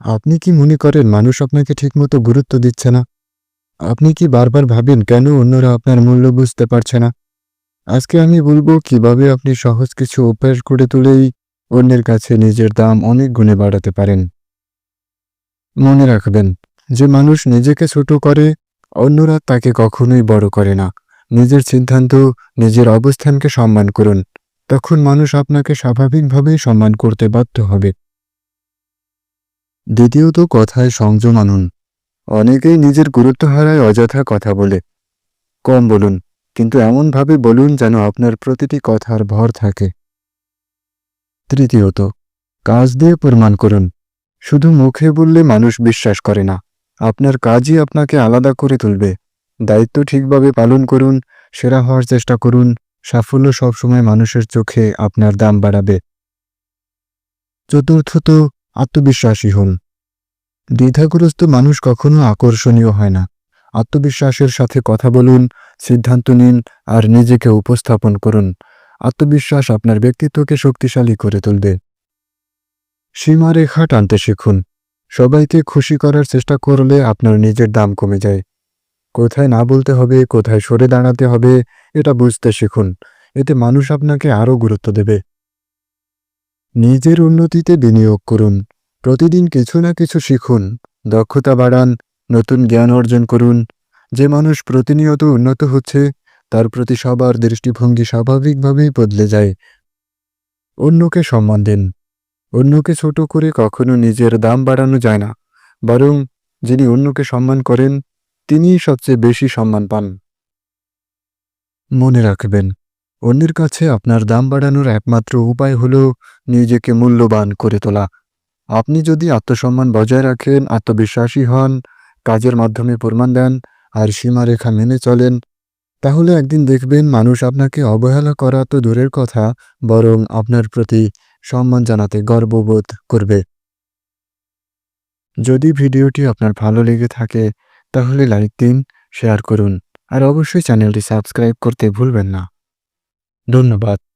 আপনি কি মনে করেন মানুষ আপনাকে ঠিকমতো গুরুত্ব দিচ্ছে না? আপনি কি বারবার ভাবেন কেন অন্যরা আপনার মূল্য বুঝতে পারছে না? আজকে আমি বলব কীভাবে আপনি সহজ কিছু অভ্যাস করে তুলেই অন্যের কাছে নিজের দাম অনেক গুণে বাড়াতে পারেন। মনে রাখবেন, যে মানুষ নিজেকে ছোট করে, অন্যরা তাকে কখনোই বড় করে না। নিজের সিদ্ধান্ত, নিজের অবস্থানকে সম্মান করুন। তখন মানুষ আপনাকে স্বাভাবিকভাবেই সম্মান করতে বাধ্য হবে। দ্বিতীয়ত কথায় সংযম আনুন। অনেকেই নিজের গুরুত্ব হারায় অযথা কথা বলে। কম বলুন, কিন্তু এমনভাবে বলুন যেন আপনার প্রতিটি কথার ভর থাকে। তৃতীয়ত, কাজ দিয়ে প্রমাণ করুন। শুধু মুখে বললে মানুষ বিশ্বাস করে না। আপনার কাজই আপনাকে আলাদা করে তুলবে। দায়িত্ব ঠিকভাবে পালন করুন, সেরা হওয়ার চেষ্টা করুন, সাফল্য সবসময় মানুষের চোখে আপনার দাম বাড়াবে। চতুর্থত আত্মবিশ্বাসী হন। দ্বিধাগ্রস্ত মানুষ কখনো আকর্ষণীয় হয় না। আত্মবিশ্বাসের সাথে কথা বলুন, সিদ্ধান্ত নিন, আর নিজেকে উপস্থাপন করুন। আত্মবিশ্বাস আপনার ব্যক্তিত্বকে শক্তিশালী করে তুলবে। সীমারেখা টানতে শিখুন। সবাইকে খুশি করার চেষ্টা করলে আপনার নিজের দাম কমে যায়। কোথায় না বলতে হবে, কোথায় সরে দাঁড়াতে হবে, এটা বুঝতে শিখুন। এতে মানুষ আপনাকে আরও গুরুত্ব দেবে। নিজের উন্নতিতে বিনিয়োগ করুন। প্রতিদিন কিছু না কিছু শিখুন, দক্ষতা বাড়ান, নতুন জ্ঞান অর্জন করুন। যে মানুষ প্রতিনিয়ত উন্নত হচ্ছে, তার প্রতি সবার দৃষ্টিভঙ্গি স্বাভাবিকভাবেই বদলে যায়। অন্যকে সম্মান দিন। অন্যকে ছোট করে কখনো নিজের দাম বাড়ানো যায় না। বরং যিনি অন্যকে সম্মান করেন, তিনিই সবচেয়ে বেশি সম্মান পান। মনে রাখবেন, অন্যের কাছে আপনার দাম বাড়ানোর একমাত্র উপায় হল নিজেকে মূল্যবান করে তোলা। আপনি যদি আত্মসম্মান বজায় রাখেন, আত্মবিশ্বাসী হন, কাজের মাধ্যমে প্রমাণ দেন, আর সীমারেখা মেনে চলেন, তাহলে একদিন দেখবেন মানুষ আপনাকে অবহেলা করা তো দূরের কথা, বরং আপনার প্রতি সম্মান জানাতে গর্ববোধ করবে। যদি ভিডিওটি আপনার ভালো লেগে থাকে, তাহলে লাইক দিন, শেয়ার করুন, আর অবশ্যই চ্যানেলটি সাবস্ক্রাইব করতে ভুলবেন না। ধন্যবাদ।